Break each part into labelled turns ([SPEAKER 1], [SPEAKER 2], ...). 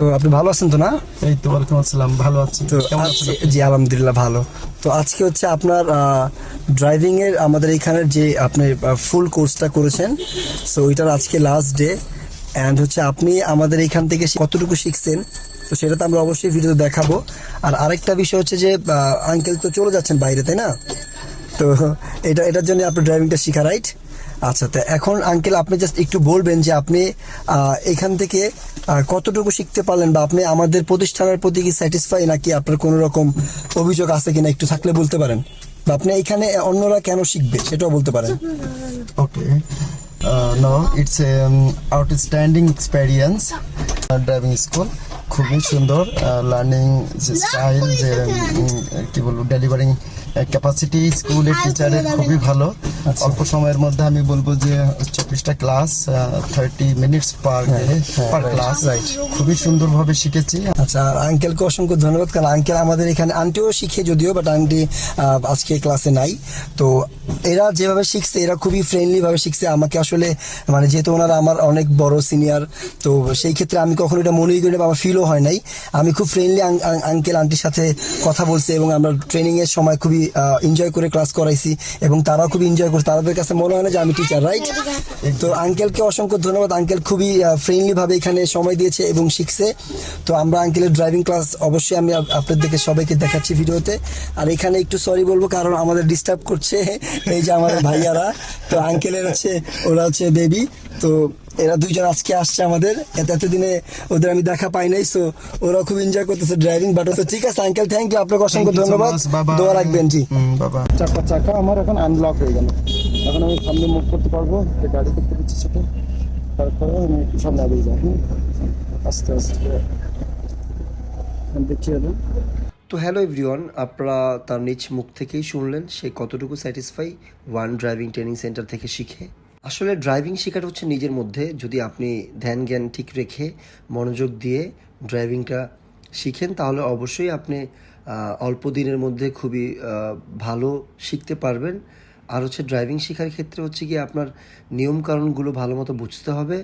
[SPEAKER 1] তো আপনি ভালো আছেন তো না?
[SPEAKER 2] এই তো ওয়ালাইকুম আসসালাম ভালো আছি।
[SPEAKER 1] তো জি আলহামদুলিল্লাহ ভালো। তো আজকে হচ্ছে আপনার ড্রাইভিং এর আমাদের এখানের যে আপনি ফুল কোর্সটা করেছেন সো ওইটার আজকে লাস্ট ডে অ্যান্ড হচ্ছে আপনি আমাদের এখান থেকে কতটুকু শিখছেন তো সেটা তো আমরা অবশ্যই ভিডিওতে দেখাবো। আর আরেকটা বিষয় হচ্ছে যে আঙ্কেল তো চলে যাচ্ছেন বাইরে তাই না? তো এটা এটার জন্য আপনি ড্রাইভিংটা শিখা রাইট আচ্ছা তো এখন আঙ্কেল আপনি জাস্ট একটু বলবেন যে আপনি এখান থেকে কতটুকু শিখতে পারলেন বা আপনি আমাদের প্রতিষ্ঠানের প্রতি কি স্যাটিসফাই নাকি আপনার কোনো রকম অভিযোগ আছে কিনা একটু থাকলে বলতে পারেন? বা আপনি এখানে অন্যরা কেন শিখবে সেটাও বলতে পারেন।
[SPEAKER 2] Okay no it's a outstanding experience driving school খুবই সুন্দর লার্নিং যে স্টাইল যে কি বলব ডেলিভারিং ক্যাপাসিটি স্কুলের টিচারের খুবই ভালো। অল্প সময়ের মধ্যে আমি বলব যে চব্বিশটা class thirty minutes per per class খুবই সুন্দরভাবে শিখেছি।
[SPEAKER 1] আচ্ছা আঙ্কেলকে অসংখ্য ধন্যবাদ কারণ আঙ্কেল আমাদের এখানে আন্টিও শিখে যদিও বাট আন্টি আজকে ক্লাসে নাই। তো এরা যেভাবে শিখছে এরা খুবই ফ্রেন্ডলি ভাবে শিখছে। আমাকে আসলে মানে যেহেতু ওনারা আমার অনেক বড় সিনিয়র তো সেই ক্ষেত্রে আমি কখনো এটা মনেই করি না বা ফিলও হয় নাই। আমি খুব ফ্রেন্ডলি আঙ্কেল আন্টির সাথে কথা বলছি এবং আমরা ট্রেনিংয়ের সময় খুবই এনজয় করে ক্লাস করাইছি এবং তারাও খুবই এনজয় করছে, তাদের কাছে মনে হয় না যে আমি টিচার রাইট তো আঙ্কেলকে অসংখ্য ধন্যবাদ। আঙ্কেল খুবই ফ্রেন্ডলি ভাবে এখানে সময় দিয়েছে এবং শিখছে। তো আমরা আঙ্কেলের ড্রাইভিং ক্লাস অবশ্যই আমি আপ- আপনাদেরকে সবাইকে দেখাচ্ছি ভিডিওতে। আর এখানে একটু সরি বলব, কারণ আমাদের ডিস্টার্ব করছে এই যে আমাদের ভাইয়ারা। তো আঙ্কেলের হচ্ছে, ওরা হচ্ছে বেবি তো এরা দুইজন আজকে আসছে আমাদের। এত এতদিনে ওদের আমি দেখা পাই নাই সো ওরা খুব এনজয় করতেছে ড্রাইভিং বাট তো ঠিক আছে আঙ্কেল থ্যাংক ইউ আপনাকে অসংখ্য ধন্যবাদ। দোয়া রাখবেন জি।
[SPEAKER 2] বাবা।
[SPEAKER 1] চাকা চাকা আমার এখন আনলক হয়ে গেল। এখন আমি সামনে মুভ করতে পারব যে গাড়ি করতে দিচ্ছি সেটা। তারপরে আমি একটু সামনে আগিয়ে যাই আস্তে আস্তে। আমি দেখিয়ে দেন তো হ্যালো এভরিওয়ান আপনারা তার নিজ মুখ থেকেই শুনলেন সে কতটুকু satisfy one driving training centre থেকে শিখে। আসলে ড্রাইভিং শেখাটা হচ্ছে নিজের মধ্যে। যদি আপনি ধ্যান জ্ঞান ঠিক রেখে মনোযোগ দিয়ে ড্রাইভিংটা শিখেন, তাহলে অবশ্যই আপনি অল্প দিনের মধ্যে খুবই ভালো শিখতে পারবেন। আর হচ্ছে ড্রাইভিং শেখার ক্ষেত্রে হচ্ছে কি আপনার নিয়মকানুনগুলো ভালো মতো বুঝতে হবে।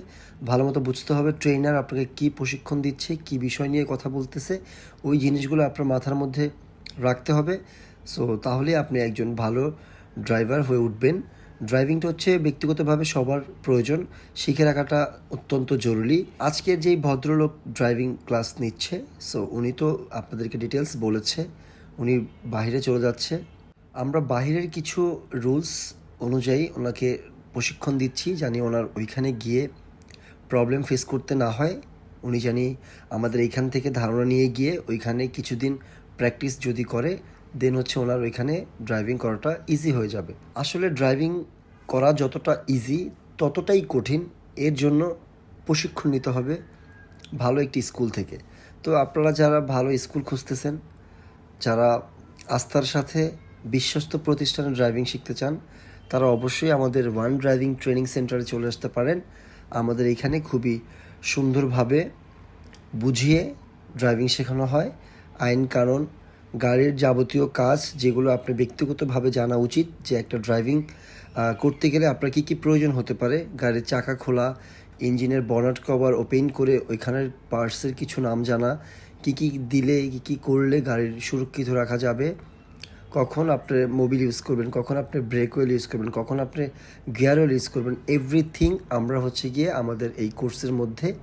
[SPEAKER 1] ভালো মতো বুঝতে হবে ট্রেনার আপনাকে কী প্রশিক্ষণ দিচ্ছে, কী বিষয় নিয়ে কথা বলতেছে, ওই জিনিসগুলো আপনার মাথার মধ্যে রাখতে হবে। সো তাহলে আপনি একজন ভালো ড্রাইভার হয়ে উঠবেন। ড্রাইভিংটা হচ্ছে ব্যক্তিগতভাবে সবার প্রয়োজন। শিখে রাখাটা অত্যন্ত জরুরি। আজকের যেই ভদ্রলোক ড্রাইভিং ক্লাস নিচ্ছে সো উনি তো আপনাদেরকে ডিটেলস বলেছে, উনি বাইরে চলে যাচ্ছে। আমরা বাইরের কিছু রুলস অনুযায়ী ওনাকে প্রশিক্ষণ দিচ্ছি, জানি ওনার ওইখানে গিয়ে প্রবলেম ফেস করতে না হয়। উনি জানি আমাদের এইখান থেকে ধারণা নিয়ে গিয়ে ওইখানে কিছুদিন প্র্যাকটিস যদি করে দেন হচ্ছে ওনার ওইখানে ড্রাইভিং করাটা ইজি হয়ে যাবে। আসলে ড্রাইভিং করা যতটা ইজি ততটাই কঠিন। এর জন্য প্রশিক্ষণ নিতে হবে ভালো একটি স্কুল থেকে। তো আপনারা যারা ভালো স্কুল খুঁজতেছেন, যারা আস্থার সাথে বিশ্বস্ত প্রতিষ্ঠানে ড্রাইভিং শিখতে চান, তারা অবশ্যই আমাদের ওয়ান ড্রাইভিং ট্রেনিং সেন্টারে চলে আসতে পারেন। আমাদের এখানে খুবই সুন্দরভাবে বুঝিয়ে ড্রাইভিং শেখানো হয়। আইন কানুন গাড়ির যাবতীয় কাজ যেগুলো আপনার ব্যক্তিগতভাবে জানা উচিত যে একটা ড্রাইভিং করতে গেলে আপনার কী কী প্রয়োজন হতে পারে? গাড়ির চাকা খোলা, ইঞ্জিনের বনাট কভার ওপেন করে ওইখানের পার্টসের কিছু নাম জানা, কী কী দিলে, কী কী করলে গাড়ির সুরক্ষিত রাখা যাবে? কখন আপনি মোবিল ইউজ করবেন? কখন আপনি ব্রেক ওয়েল ইউজ করবেন? কখন আপনি গিয়ার ওয়েল ইউজ করবেন? এভরিথিং আমরা হচ্ছে গিয়ে আমাদের এই কোর্সের মধ্যে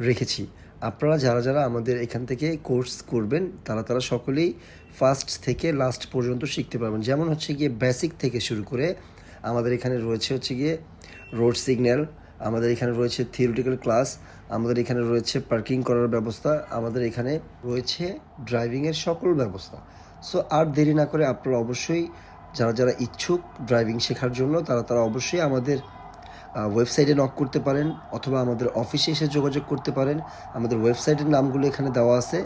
[SPEAKER 1] রেখেছি। আপনারা যারা যারা আমাদের এখান থেকে কোর্স করবেন, তারা তারা সকলেই ফার্স্ট থেকে লাস্ট পর্যন্ত শিখতে পারবেন। যেমন হচ্ছে গিয়ে বেসিক থেকে শুরু করে আমাদের এখানে রয়েছে হচ্ছে গিয়ে রোড সিগন্যাল আমাদের এখানে রয়েছে থিওরিটিক্যাল ক্লাস আমাদের এখানে রয়েছে পার্কিং করার ব্যবস্থা, আমাদের এখানে রয়েছে ড্রাইভিংয়ের সকল ব্যবস্থা। সো আর দেরি না করে আপনারা অবশ্যই যারা যারা ইচ্ছুক ড্রাইভিং শেখার জন্য, তারা তারা অবশ্যই আমাদের ওয়েবসাইটে নক করতে পারেন অথবা আমাদের অফিসে এসে যোগাযোগ করতে পারেন। আমাদের ওয়েবসাইটের নামগুলো এখানে দেওয়া আছে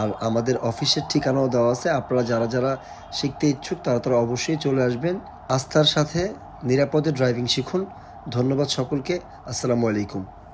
[SPEAKER 1] আর আমাদের অফিসের ঠিকানাও দেওয়া আছে। আপনারা যারা যারা শিখতে ইচ্ছুক তারা তারা অবশ্যই চলে আসবেন। আস্থার সাথে নিরাপদে ড্রাইভিং শিখুন। ধন্যবাদ সকলকে। আসসালামু আলাইকুম।